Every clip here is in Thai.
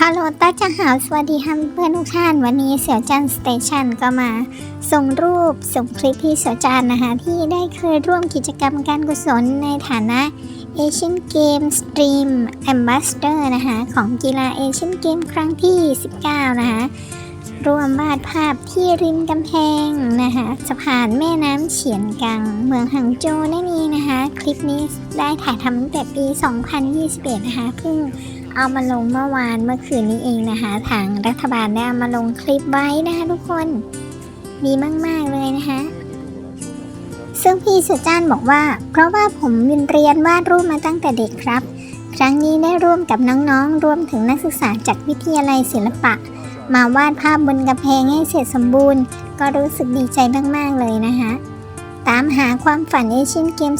ฮัลโหลตาจังหาวสวัสดีค่ะเพื่อนทุกท่านวันนี้เสี่ยวจันสเตชันก็มา ส่งรูปส่งคลิปที่เสี่ยวจันนะคะ ที่ได้เคยร่วมกิจกรรมการกุศลในฐานะ Asian Games Stream Ambassador นะคะ ของกีฬา Asian Games ครั้งที่ 19 นะคะ ร่วมวาดภาพที่ริมกำแพงนะคะสะพานแม่น้ำเฉียนกัง เมืองหังโจนั่นเองนะคะ คลิปนี้ได้ถ่ายทำตั้งแต่ปี 2021 นะคะเพิ่งเอามาลงเมื่อวานเมื่อคืนนี้เองนะคะ ทางรัฐบาลได้เอามาลงคลิปไว้นะคะทุกคนดีมาก ๆ เลยนะคะซึ่งพี่สุจ้านบอกว่า เพราะว่าผมเรียนวาดรูปมาตั้งแต่เด็กครับ ครั้งนี้ได้ร่วมกับน้องๆ รวมถึงนักศึกษาจากวิทยาลัยศิลปะ มาวาดภาพบนกระแพงให้เสร็จสมบูรณ์ ก็รู้สึกดีใจมาก ๆ เลยนะคะ ตามหาความฝันเอเชียนเกม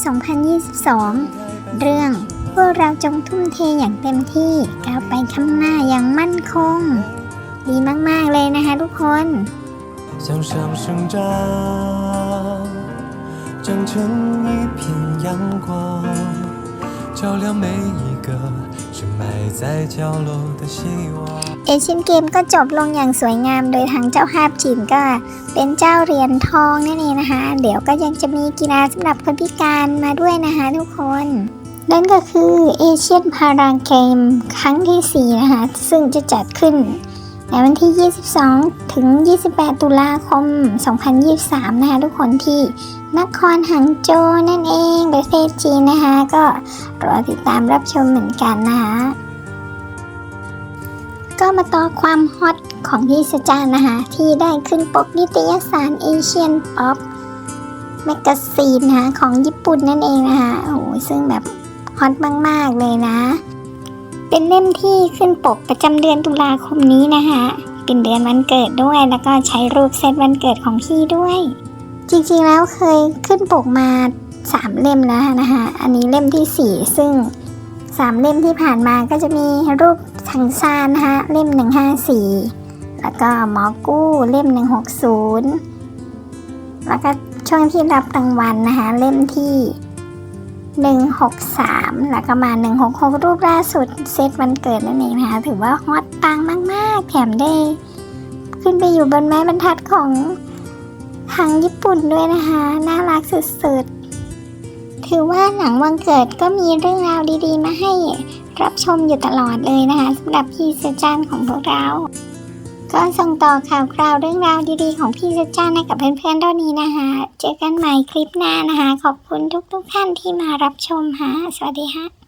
2022 เรื่อง พวกเราจงทุ่มเทอย่างเต็มที่ก้าวไปข้างหน้าอย่างมั่นคง ดีมาก ๆ เลยนะคะทุกคน 向上生长，长成一片阳光，照亮每一个深埋在角落的希望。 เอเชียนเกมก็จบลงอย่างสวยงามโดยทางเจ้าภาพจีนก็เป็นเจ้าเหรียญทองนั่นเองนะคะ เดี๋ยวก็ยังจะมีกีฬาสำหรับคนพิการมาด้วยนะคะทุกคน นั่นก็คือเอเชียนพาราเกมครั้งที่ 4 นะคะ ซึ่งจะจัดขึ้น ในวันที่ 22 ถึง 28 ตุลาคม 2023 นะคะทุกคนที่นครหังโจวนั่นเองประเทศจีนนะคะ ก็รอติดตามรับชมเหมือนกันนะคะก็มาต่อความฮอตของพี่สจานนะคะที่ได้ขึ้นปกนิตยสารเอเชียนป๊อปแมกกาซีนนะคะของญี่ปุ่นนั่นเองนะคะโอ้โหซึ่งแบบฮอตมาก ๆ เลยนะ เป็นเล่มที่ขึ้นปกประจำเดือนตุลาคมนี้นะคะเป็นเดือนวันเกิดด้วย แล้วก็ใช้รูปเซตวันเกิดของพี่ด้วย จริงๆแล้วเคยขึ้นปกมาสามเล่มแล้วนะคะอันนี้เล่มที่สี่ซึ่งสามเล่มที่ผ่านมาก็จะมีรูปทังซานนะคะเล่ม154แล้วก็หมอกู้เล่ม160แล้วก็ช่วงที่รับรางวัลนะคะเล่มที่ 163 แล้วก็มา 166 รูปล่าสุดเซตวันเกิดนั่นเองนะคะ ถือว่าฮอตปังมาก ๆ แถมได้ ขึ้นไปอยู่บนไม้บรรทัดของทางญี่ปุ่นด้วยนะคะ น่ารักสุด ๆ ถือว่าหนังวันเกิดก็มีเรื่องราวดี ๆ มาให้รับชมอยู่ตลอดเลยนะคะสำหรับพี่เซจันของพวกเรา ก็ส่งต่อข่าวคราวเรื่องราวดีๆของพี่เซจันให้กับเพื่อนๆเท่านี้นะคะ เจอกันใหม่คลิปหน้านะคะ ขอบคุณทุกๆท่านที่มารับชมฮะสวัสดีฮะ